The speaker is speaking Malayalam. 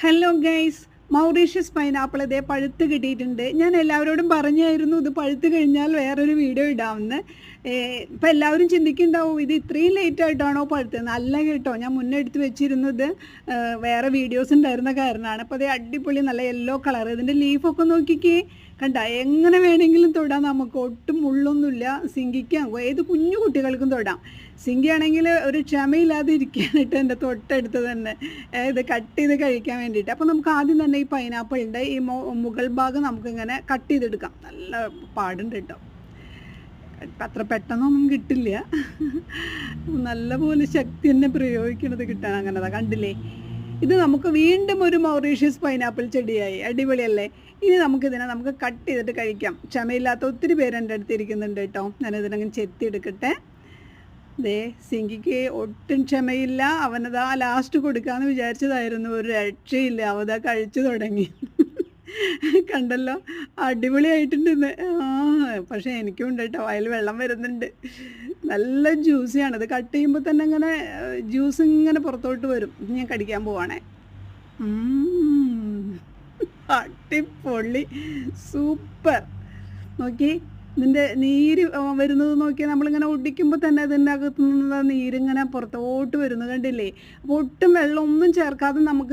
ഹലോ ഗൈസ് മൗറീഷ്യസ് പൈനാപ്പിൾ ഇതേ പഴുത്ത് കിട്ടിയിട്ടുണ്ട്. ഞാൻ എല്ലാവരോടും പറഞ്ഞായിരുന്നു ഇത് പഴുത്ത് കഴിഞ്ഞാൽ വേറൊരു വീഡിയോ ഇടാമെന്ന്. ഇപ്പം എല്ലാവരും ചിന്തിക്കുന്നുണ്ടാവും ഇത് ഇത്രയും ലേറ്റ് ആയിട്ടാണോ പഴുത്തത് അല്ല കേട്ടോ ഞാൻ മുന്നേ എടുത്ത് വെച്ചിരുന്നത് വേറെ വീഡിയോസ് ഉണ്ടായിരുന്ന കാരണമാണ്. അപ്പോൾ അത് അടിപൊളി നല്ല യെല്ലോ കളർ ഇതിന്റെ ലീഫൊക്കെ നോക്കിക്കേ. കണ്ട എങ്ങനെ വേണമെങ്കിലും തൊടാം നമുക്ക്. ഒട്ടും മുള്ളൊന്നുമില്ല സിങ്കിക്കാം ഏത് കുഞ്ഞു കുട്ടികൾക്കും തൊടാം. സിങ്കിയാണെങ്കിൽ ഒരു ക്ഷമയില്ലാതെ ഇരിക്കാനായിട്ട് എന്റെ തൊട്ടടുത്ത് തന്നെ. ഇത് കട്ട് ചെയ്ത് കഴിക്കാൻ വേണ്ടിയിട്ട്. അപ്പോൾ നമുക്ക് ആദ്യം തന്നെ ഈ പൈനാപ്പിളിന്റെ ഈ മുകൾ ഭാഗം നമുക്കിങ്ങനെ കട്ട് ചെയ്തെടുക്കാം. നല്ല പാടുണ്ട് കേട്ടോ. അത്ര പെട്ടെന്നൊന്നും കിട്ടില്ല. നല്ലപോലെ ശക്തി തന്നെ പ്രയോഗിക്കണത് കിട്ടാൻ അങ്ങനെതാ കണ്ടില്ലേ? ഇത് നമുക്ക് വീണ്ടും ഒരു മൗറീഷ്യസ് പൈനാപ്പിൾ ചെടിയായി. അടിപൊളിയല്ലേ? ഇനി നമുക്കിതിനെ നമുക്ക് കട്ട് ചെയ്തിട്ട് കഴിക്കാം. ക്ഷമയില്ലാത്ത ഒത്തിരി പേര് എന്റെ അടുത്ത് ഇരിക്കുന്നുണ്ട് കേട്ടോ. ഞാനിതിനങ്ങനെ ചെത്തിയെടുക്കട്ടെ ദേ സിങ്കിക്ക് ഒട്ടും ക്ഷമയില്ല. അവനതാ ലാസ്റ്റ് കൊടുക്കാമെന്ന് വിചാരിച്ചതായിരുന്നു. ഒരു രക്ഷയില്ല. അവതാ കഴിച്ചു തുടങ്ങി. കണ്ടല്ലോ? അടിപൊളിയായിട്ടുണ്ട് ആ പക്ഷേ എനിക്കും ഉണ്ട് കേട്ടോ. അതിൽ വെള്ളം വരുന്നുണ്ട്. നല്ല ജ്യൂസിയാണ് ഇത് കട്ട് ചെയ്യുമ്പോൾ തന്നെ ഇങ്ങനെ ജ്യൂസ് ഇങ്ങനെ പുറത്തോട്ട് വരും. ഞാൻ കടിക്കാൻ പോവാണേ. അട്ടിപ്പൊള്ളി സൂപ്പർ. നോക്കി ഇതിന്റെ നീര് വരുന്നത് നോക്കിയാൽ നമ്മളിങ്ങനെ ഒടിക്കുമ്പോൾ തന്നെ അതിന്റെ അകത്തു നിന്ന് നീരിങ്ങനെ പുറത്തോട്ട് വരുന്നു കണ്ടില്ലേ? അപ്പോൾ ഒട്ടും വെള്ളം ഒന്നും ചേർക്കാതെ നമുക്ക്